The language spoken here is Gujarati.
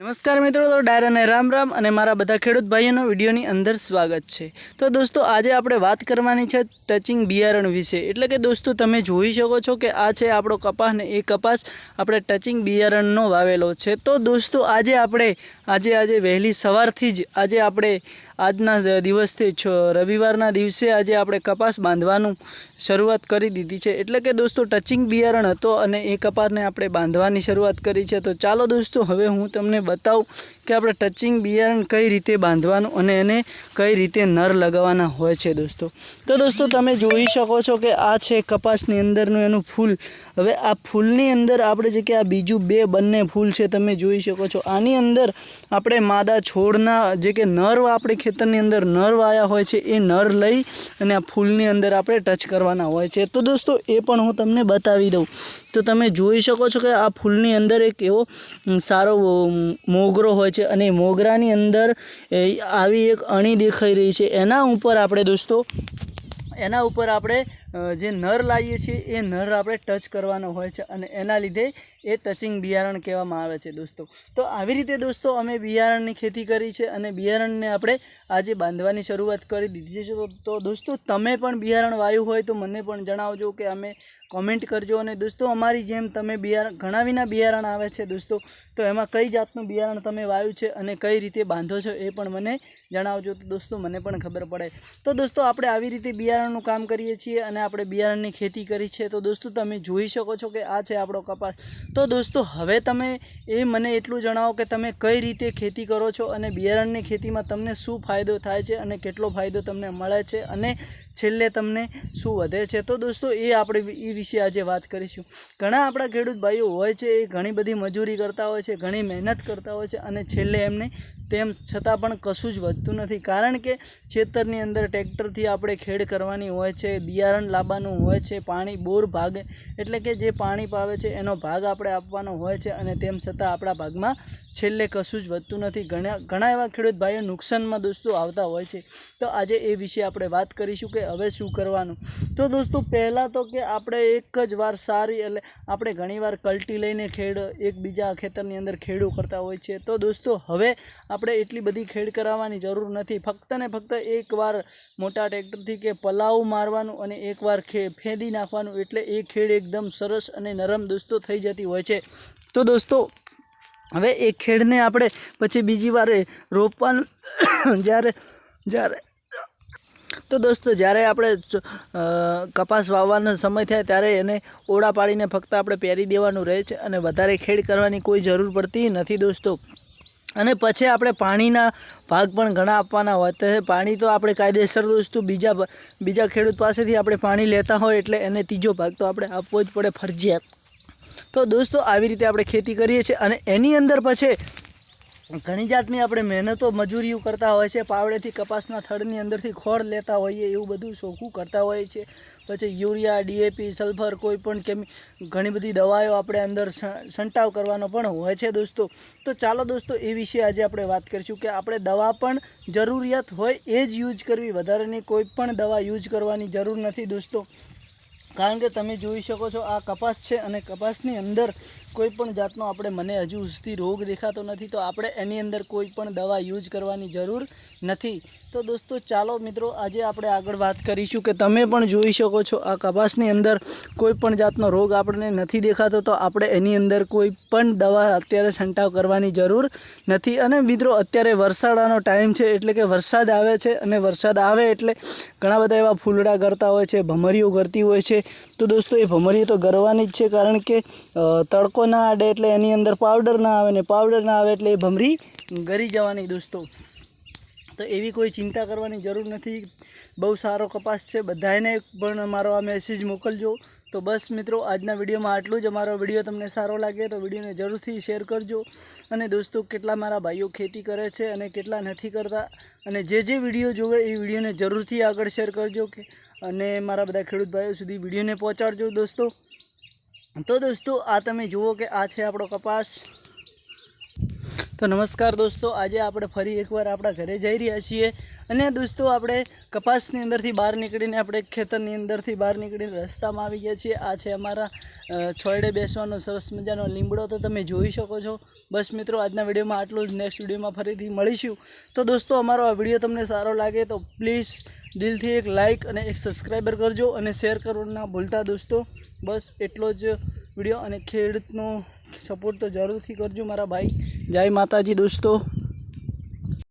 નમસ્કાર મિત્રો, તો ડાયરાને રામ રામ અને મારા બધા ખેડૂત ભાઈઓનો વિડીયોની અંદર સ્વાગત છે. તો દોસ્તો, આજે આપણે વાત કરવાની છે ટચિંગ બિયારણ વિશે. એટલે કે દોસ્તો, તમે જોઈ શકો છો કે આ છે આપણો કપાસ ને એ કપાસ આપણે ટચિંગ બિયારણનો વાવેલો છે. તો દોસ્તો, આજે આપણે, આજે આજે વહેલી સવારથી જ આજે આપણે આજના દિવસથી છ, રવિવારના દિવસે આજે આપણે કપાસ બાંધવાનું શરૂઆત કરી દીધી છે. એટલે કે દોસ્તો, ટચિંગ બિયારણ હતો અને એ કપાસને આપણે બાંધવાની શરૂઆત કરી છે. તો ચાલો દોસ્તો, હવે હું તમને બતાવું કે આપણે ટચિંગ બિયારણ કઈ રીતે બાંધવાનું અને એને કઈ રીતે નર લગાવવાના હોય છે દોસ્તો. તો દોસ્તો, તમે જોઈ શકો છો કે આ છે કપાસની અંદરનું એનું ફૂલ. હવે આ ફૂલની અંદર આપણે જે કે આ બીજું બે બંને ફૂલ છે, તમે જોઈ શકો છો. આની અંદર આપણે માદા છોડના જે કે નર આપણે ખેતરની અંદર નર વાયા હોય છે, એ નર લઈ અને આ ફૂલની અંદર આપણે ટચ કરવાના હોય છે. તો દોસ્તો, એ પણ હું તમને બતાવી દઉં. તો તમે જોઈ શકો છો કે આ ફૂલની અંદર એક એવો સારો મોગરો હોય છે અને મોગરાની અંદર આવી એક અણી દેખાઈ રહી છે. એના ઉપર આપણે દોસ્તો, એના ઉપર આપણે જે નર લાવીએ છીએ, એ નર આપણે ટચ કરવાનો હોય છે અને એના લીધે એ ટચિંગ બિયારણ કહેવામાં આવે છે દોસ્તો. તો આવી રીતે દોસ્તો અમે બિયારણની ખેતી કરી છે અને બિયારણને આપણે આજે બાંધવાની શરૂઆત કરી દીધી છે. તો દોસ્તો તમે પણ બિયારણ વાયું હોય તો મને પણ જણાવજો કે અમે કોમેન્ટ કરજો. અને દોસ્તો અમારી જેમ તમે બિયારણ ઘણા વિના બિયારણ આવે છે દોસ્તો. તો એમાં કઈ જાતનું બિયારણ તમે વાયું છે અને કઈ રીતે બાંધો છો એ પણ મને જણાવજો. તો દોસ્તો મને પણ ખબર પડે. તો દોસ્તો આપણે આવી રીતે બિયારણનું કામ કરીએ છીએ અને આપણે બિયારણની ખેતી કરી છે. તો દોસ્તો તમે જોઈ શકો છો કે આ છે આપણો કપાસ. તો દોસ્તો, હવે તમે એ મને એટલું જણાવો કે તમે કઈ રીતે ખેતી કરો છો અને બિયારણની ખેતીમાં તમને શું ફાયદો થાય છે અને કેટલો ફાયદો તમને મળે છે અને છેલ્લે તમને શું વધે છે. તો દોસ્તો, એ આપણે એ વિશે આજે વાત કરીશું. ઘણા આપણા ખેડૂત ભાઈઓ હોય છે, એ ઘણી બધી મજૂરી કરતા હોય છે, ઘણી મહેનત કરતા હોય છે અને છેલ્લે એમને તેમ છતાં પણ કશું જ વધતું નથી. કારણ કે ખેતરની અંદર ટ્રેક્ટરથી આપણે ખેડ કરવાની હોય છે, બિયારણ લાવવાનું હોય છે, પાણી બોર ભાગે, એટલે કે જે પાણી પાવે છે એનો ભાગ આપણે આપવાનો હોય છે અને તેમ છતાં આપણા ભાગમાં છેલ્લે કશું જ વધતું નથી. ઘણા ઘણા એવા ખેડૂત ભાઈઓ નુકસાનમાં દોસ્તો આવતા હોય છે. તો આજે એ વિશે આપણે વાત કરીશું કે હવે શું કરવાનું. તો દોસ્તો, પહેલાં તો કે આપણે એક જ વાર સારી એટલે આપણે ઘણીવાર કલ્ટી લઈને ખેડ, એકબીજા ખેતરની અંદર ખેડું કરતા હોય છે. તો દોસ્તો, હવે આપણે એટલી બધી ખેડ કરાવવાની જરૂર નથી. ફક્ત ને ફક્ત એકવાર મોટા ટ્રેક્ટરથી કે પલાવ મારવાનું અને એકવાર ખે ફેંદી નાખવાનું એટલે એ ખેડ એકદમ સરસ અને નરમ દોસ્તો થઈ જતી હોય છે. તો દોસ્તો, હવે એ ખેડને આપણે પછી બીજી વાર રોપવાનું જ્યારે જ્યારે તો દોસ્તો, જ્યારે આપણે કપાસ વાવવાનો સમય થાય ત્યારે એને ઓળા પાડીને ફક્ત આપણે પહેરી દેવાનું રહે છે અને વધારે ખેડ કરવાની કોઈ જરૂર પડતી નથી દોસ્તો. અને પછી આપણે પાણીના ભાગ પણ ઘણા આપવાના હોય. તો પાણી તો આપણે કાયદેસર દોસ્તો બીજા બીજા ખેડૂત પાસેથી આપણે પાણી લેતા હોય એટલે એને ત્રીજો ભાગ તો આપણે આપવો જ પડે ફરજિયાત. તો દોસ્તો, આવી રીતે આપણે ખેતી કરીએ છીએ અને એની અંદર પછી ઘણી જાતની આપણે મહેનતો મજૂરીઓ કરતા હોય છે, પાવડેથી કપાસના થડની અંદરથી ખોળ લેતા હોઈએ, એવું બધું ચોખ્ખું કરતા હોઈએ છીએ પછી યુરિયા ડીએપી સલ્ફર, કોઈ પણ કેમ, ઘણી બધી દવાઓ આપણે અંદર છંટાવ કરવાનો પણ હોય છે દોસ્તો. તો ચાલો દોસ્તો, એ વિશે આજે આપણે વાત કરીશું કે આપણે દવા પણ જરૂરિયાત હોય એ જ યુઝ કરવી. વધારેની કોઈ પણ દવા યુઝ કરવાની જરૂર નથી દોસ્તો. કારણ કે તમે જોઈ શકો છો આ કપાસ છે અને કપાસની અંદર કોઈ પણ જાતનો આપણે મને હજુ સુધી રોગ દેખાતો નથી, તો આપણે એની અંદર કોઈ પણ દવા યુઝ કરવાની જરૂર નથી. તો દોસ્તો, ચાલો મિત્રો, આજે આપણે આગળ વાત કરીશું કે તમે પણ જોઈ શકો છો આ કપાસની અંદર કોઈ પણ જાતનો રોગ આપણને નથી દેખાતો, તો આપણે એની અંદર કોઈ પણ દવા અત્યારે છંટાવ કરવાની જરૂર નથી. અને મિત્રો, અત્યારે વરસાડાનો ટાઈમ છે એટલે કે વરસાદ આવે છે અને વરસાદ આવે એટલે ઘણા બધા એવા ફૂલડા કરતા હોય છે, ભમરીઓ કરતી હોય છે. તો દોસ્તો, એ ભમરીઓ તો ગરવાની જ છે કારણ કે તડકો ના આડે એટલે એની અંદર પાવડર ના આવે ને પાવડર ના આવે એટલે એ ભમરી ગરી જવાની દોસ્તો. તો એવી કોઈ ચિંતા કરવાની જરૂર નથી. બહુ સારો કપાસ છે બધાને પણ મારો આ મેસેજ મોકલજો. તો બસ મિત્રો, આજના વિડીયોમાં આટલું જ. અમારો વીડિયો તમને સારો લાગે તો વિડીયોને જરૂરથી શેર કરજો. અને દોસ્તો, કેટલા મારા ભાઈઓ ખેતી કરે છે અને કેટલા નથી કરતા. અને જે જે વીડિયો જોવે એ વિડીયોને જરૂરથી આગળ શેર કરજો કે, અને મારા બધા ખેડૂત ભાઈઓ સુધી વિડીયોને પહોંચાડજો દોસ્તો. તો દોસ્તો, આ તમે જુઓ કે આ છે આપણો કપાસ. તો નમસ્કાર દોસ્તો, આજે આપણે ફરી એકવાર આપણા ઘરે જઈ રહ્યા છીએ. અને દોસ્તો, આપણે કપાસની અંદરથી બહાર નીકળીને આપણે ખેતરની અંદરથી બહાર નીકળીને રસ્તામાં આવી ગયા છીએ. આ છે અમારા છોડે બેસવાનો સરસ મજાનો લીમડો. તો તમે જોઈ શકો છો. બસ મિત્રો, આજના વિડીયોમાં આટલું જ. નેક્સ્ટ વિડીયોમાં ફરીથી મળીશું. તો દોસ્તો, અમારો આ વીડિયો તમને સારો લાગે તો પ્લીઝ દિલથી એક લાઇક અને એક સબસ્ક્રાઈબર કરજો અને શેર કરવાનું ભૂલતા દોસ્તો. બસ એટલો જ વીડિયો અને ખેડૂતનો સપોર્ટ તો જરૂરથી કરજો મારા ભાઈ. જય માતાજી દોસ્તો.